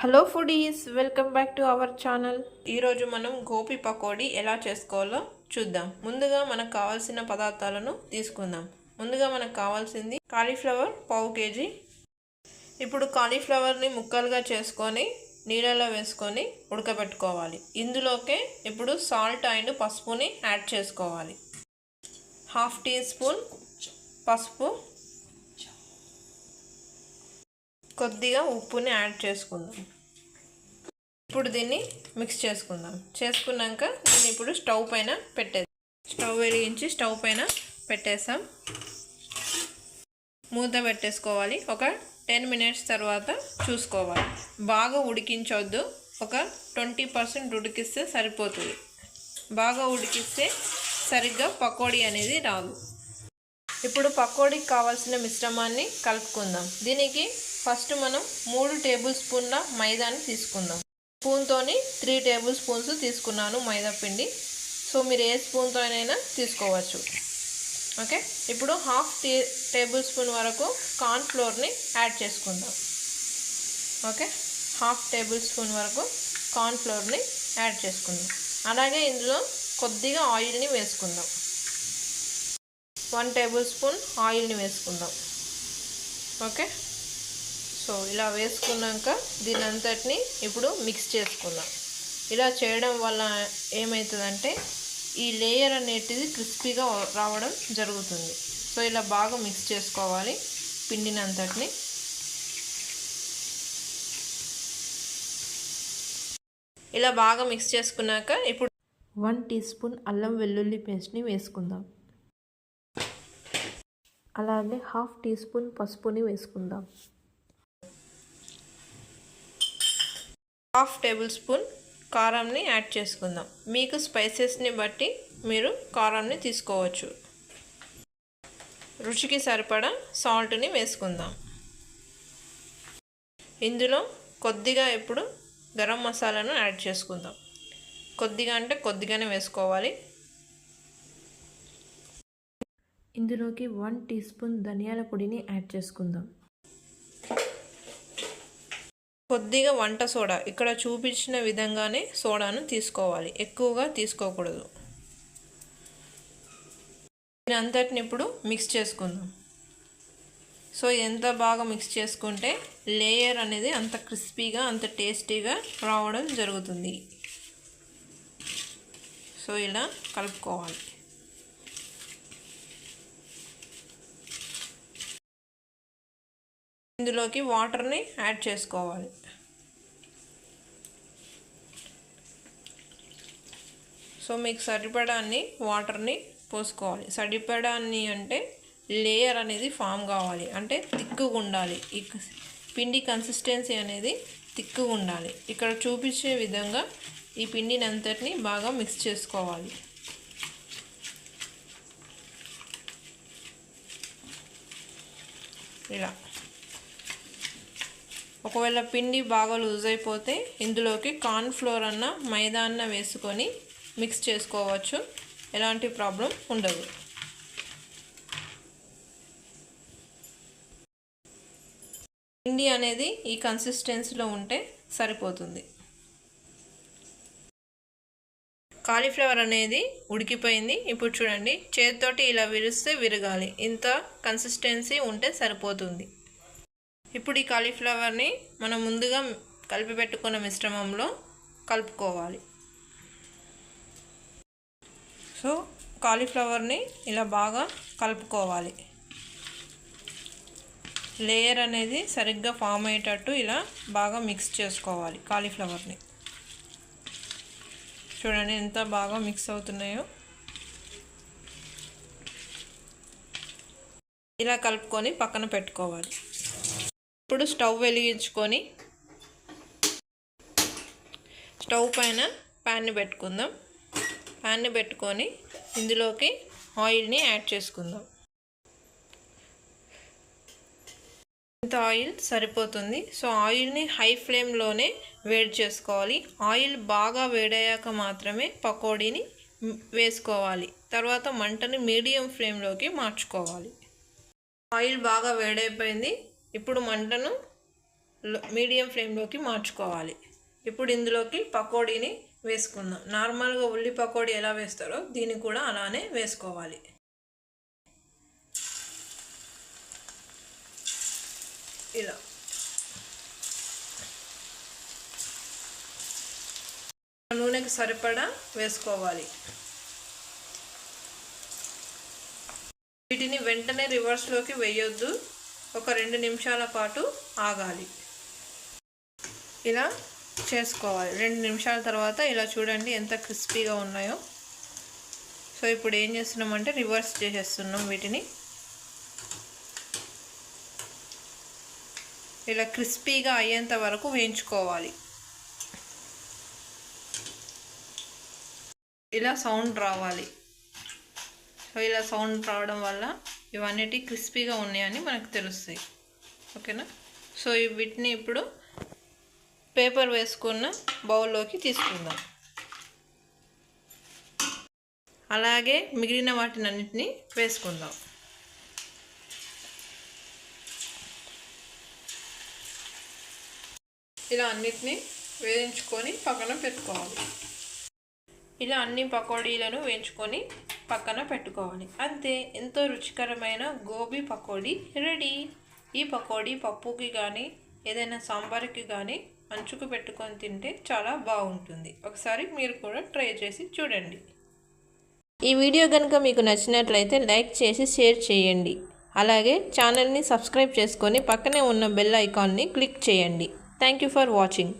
Hello foodies welcome back to our channel ఈరోజు మనం గోపి పకోడీ ఎలా చేసుకోవాలో చూద్దాం. ముందుగా మనకు కావాల్సిన పదార్థాలను తీసుకుందాం. ముందుగా మనకు కావాల్సింది కాలీఫ్లవర్ పావు కేజీ. ఇప్పుడు కాలీఫ్లవర్ని ముక్కలుగా చేసుకొని నీళ్ళలో వేసుకొని ఉడకబెట్టుకోవాలి. ఇందులోకే ఇప్పుడు సాల్ట్ అండ్ పసుపుని యాడ్ చేసుకోవాలి. హాఫ్ టీ స్పూన్ పసుపు కొద్దిగా ఉప్పుని యాడ్ చేసుకుందాం. ఇప్పుడు దీన్ని మిక్స్ చేసుకుందాం. చేసుకున్నాక దీన్ని ఇప్పుడు స్టవ్ పైన పెట్టేది స్టవ్ వెలిగించి స్టవ్ పైన పెట్టేసాం. మూత పెట్టేసుకోవాలి. ఒక టెన్ మినిట్స్ తర్వాత చూసుకోవాలి. బాగా ఉడికించవద్దు ఒక ట్వంటీ పర్సెంట్ ఉడికిస్తే సరిపోతుంది. బాగా ఉడికిస్తే సరిగ్గా పకోడీ అనేది రాదు. ఇప్పుడు పకోడీకి కావాల్సిన మిశ్రమాన్ని కలుపుకుందాం. దీనికి ఫస్ట్ మనం మూడు టేబుల్ స్పూన్ల మైదాని తీసుకుందాం. స్పూన్తోని త్రీ టేబుల్ స్పూన్స్ తీసుకున్నాను మైదా పిండి. సో మీరు ఏ స్పూన్తోనైనా తీసుకోవచ్చు. ఓకే? ఇప్పుడు హాఫ్ టీ టేబుల్ స్పూన్ వరకు కార్న్ ఫ్లోర్ని యాడ్ చేసుకుందాం. ఓకే? హాఫ్ టేబుల్ స్పూన్ వరకు కార్న్ ఫ్లోర్ని యాడ్ చేసుకుందాం. అలాగే ఇందులో కొద్దిగా ఆయిల్ని వేసుకుందాం. వన్ టేబుల్ స్పూన్ ఆయిల్ని వేసుకుందాం. ఓకే? సో ఇలా వేసుకున్నాక దీని అంతటిని ఇప్పుడు మిక్స్ చేసుకుందాం. ఇలా చేయడం వల్ల ఏమవుతుందంటే ఈ లేయర్ అనేటిది క్రిస్పీగా రావడం జరుగుతుంది. సో ఇలా బాగా మిక్స్ చేసుకోవాలి పిండినంతటిని. ఇలా బాగా మిక్స్ చేసుకున్నాక ఇప్పుడు వన్ టీ స్పూన్ అల్లం వెల్లుల్లి పేస్ట్ని వేసుకుందాం. అలాగే హాఫ్ టీ స్పూన్ పసుపుని వేసుకుందాం. హాఫ్ టేబుల్ స్పూన్ కారంని యాడ్ చేసుకుందాం. మీకు స్పైసెస్ని బట్టి మీరు కారంని తీసుకోవచ్చు. రుచికి సరిపడా సాల్ట్ని వేసుకుందాం. ఇందులో కొద్దిగా ఇప్పుడు గరం మసాలాను యాడ్ చేసుకుందాం. కొద్దిగా అంటే కొద్దిగానే వేసుకోవాలి. ఇందులోకి వన్ టీ స్పూన్ ధనియాల పొడిని యాడ్ చేసుకుందాం. కొద్దిగా వంట సోడా. ఇక్కడ చూపించిన విధంగానే సోడాను తీసుకోవాలి. ఎక్కువగా తీసుకోకూడదు. దీనంతటిని ఇప్పుడు మిక్స్ చేసుకుందాం. సో ఎంత బాగా మిక్స్ చేసుకుంటే లేయర్ అనేది అంత క్రిస్పీగా అంత టేస్టీగా రావడం జరుగుతుంది. సో ఇలా కలుపుకోవాలి. ఇందులోకి వాటర్ని యాడ్ చేసుకోవాలి. సో మీకు సరిపడాన్ని వాటర్ని పోసుకోవాలి. సరిపడాన్ని అంటే లేయర్ అనేది ఫామ్ కావాలి. అంటే తిక్కుగా ఉండాలి. పిండి కన్సిస్టెన్సీ అనేది తిక్కుగా ఉండాలి. ఇక్కడ చూపించే విధంగా ఈ పిండిని అంతటిని బాగా మిక్స్ చేసుకోవాలి. ఇలా. ఒకవేళ పిండి బాగా లూజ్ అయిపోతే ఇందులోకి కార్న్ ఫ్లోర్ అన్న మైదా అన్న వేసుకొని మిక్స్ చేసుకోవచ్చు. ఎలాంటి ప్రాబ్లం ఉండదు. పిండి అనేది ఈ కన్సిస్టెన్సీలో ఉంటే సరిపోతుంది. కాలీఫ్లవర్ అనేది ఉడికిపోయింది. ఇప్పుడు చూడండి చేతితోటి ఇలా విరిస్తే విరగాలి. ఇంత కన్సిస్టెన్సీ ఉంటే సరిపోతుంది. ఇప్పుడు ఈ కాలీఫ్లవర్ని మనం ముందుగా కలిపి పెట్టుకున్న మిశ్రమంలో కలుపుకోవాలి. సో కాలీఫ్లవర్ని ఇలా బాగా కలుపుకోవాలి. లేయర్ అనేది సరిగ్గా ఫామ్ అయ్యేటట్టు ఇలా బాగా మిక్స్ చేసుకోవాలి కాలీఫ్లవర్ని. చూడండి ఎంత బాగా మిక్స్ అవుతున్నాయో. ఇలా కలుపుకొని పక్కన పెట్టుకోవాలి. ఇప్పుడు స్టవ్ వెలిగించుకొని స్టవ్ పైన ప్యాన్ని పెట్టుకుందాం. ప్యాన్ని పెట్టుకొని ఇందులోకి ఆయిల్ని యాడ్ చేసుకుందాం. ఇంత ఆయిల్ సరిపోతుంది. సో ఆయిల్ని హై ఫ్లేమ్లోనే వేడి చేసుకోవాలి. ఆయిల్ బాగా వేడయ్యాక మాత్రమే పకోడీని వేసుకోవాలి. తర్వాత మంటని మీడియం ఫ్లేమ్లోకి మార్చుకోవాలి. ఆయిల్ బాగా వేడైపోయింది. ఇప్పుడు మంటను మీడియం ఫ్లేమ్లోకి మార్చుకోవాలి. ఇప్పుడు ఇందులోకి పకోడీని వేసుకుందాం. నార్మల్గా ఉల్లి పకోడీ ఎలా వేస్తారో దీన్ని కూడా అలానే వేసుకోవాలి. ఇలా. నూనెకి సరిపడా వేసుకోవాలి. వీటిని వెంటనే రివర్స్లోకి వేయొద్దు. ఒక రెండు నిమిషాల పాటు ఆగాలి. ఇలా చేసుకోవాలి. రెండు నిమిషాల తర్వాత ఇలా చూడండి ఎంత క్రిస్పీగా ఉన్నాయో. సో ఇప్పుడు ఏం చేస్తున్నామంటే రివర్స్ చేసేస్తున్నాం వీటిని. ఇలా క్రిస్పీగా అయ్యేంత వరకు వేయించుకోవాలి. ఇలా సౌండ్ రావాలి. సో ఇలా సౌండ్ రావడం వల్ల ఇవన్నిటి క్రిస్పీగా ఉన్నాయని మనకు తెలుస్తాయి. ఓకేనా? సో వీటిని ఇప్పుడు పేపర్ వేసుకున్న బౌల్లోకి తీసుకుందాం. అలాగే మిగిలిన వాటిని అన్నింటినీ వేసుకుందాం. ఇలా అన్నిటినీ వేయించుకొని పక్కన పెట్టుకోవాలి. ఇలా అన్ని పకోడీలను వేయించుకొని పక్కన పెట్టుకోవాలి. అంతే ఎంతో రుచికరమైన గోబీ పకోడీ రెడీ. ఈ పకోడీ పప్పుకి కానీ ఏదైనా సాంబార్కి కానీ అంచుకు పెట్టుకొని తింటే చాలా బాగుంటుంది. ఒకసారి మీరు కూడా ట్రై చేసి చూడండి. ఈ వీడియో కనుక మీకు నచ్చినట్లయితే లైక్ చేసి షేర్ చేయండి. అలాగే ఛానల్ని సబ్స్క్రైబ్ చేసుకొని పక్కనే ఉన్న బెల్ ఐకాన్ని క్లిక్ చేయండి. Thank you for watching.